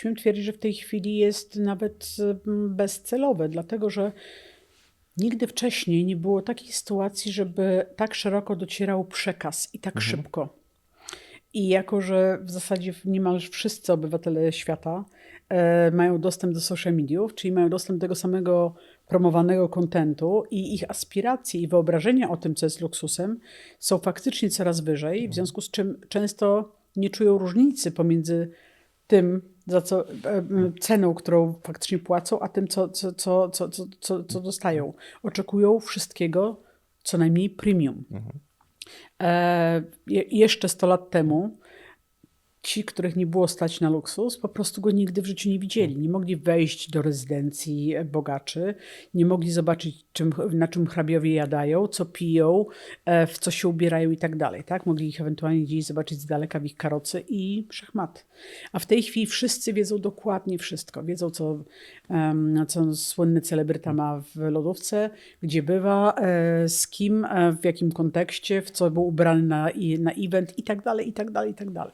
śmiem twierdzić, że w tej chwili jest nawet mm, bezcelowe, dlatego że nigdy wcześniej nie było takiej sytuacji, żeby tak szeroko docierał przekaz i tak szybko. I jako, że w zasadzie niemal wszyscy obywatele świata e, mają dostęp do social mediów, czyli mają dostęp do tego samego promowanego kontentu i ich aspiracje i wyobrażenia o tym, co jest luksusem, są faktycznie coraz wyżej, w związku z czym często nie czują różnicy pomiędzy tym, za co, e, ceną, którą faktycznie płacą, a tym, co, co, co, co, co, co, dostają. Oczekują wszystkiego co najmniej premium. E, je, jeszcze 100 lat temu ci, których nie było stać na luksus, po prostu go nigdy w życiu nie widzieli. Nie mogli wejść do rezydencji bogaczy, nie mogli zobaczyć, czym, na czym hrabiowie jadają, co piją, e, w co się ubierają i tak dalej. Tak? Mogli ich ewentualnie gdzieś zobaczyć z daleka w ich karocy i szachmat. A w tej chwili wszyscy wiedzą dokładnie wszystko. Wiedzą, co, co słynny celebryta ma w lodówce, gdzie bywa, e, z kim, e, w jakim kontekście, w co był ubrany na, na event i tak dalej, i tak dalej, i tak dalej.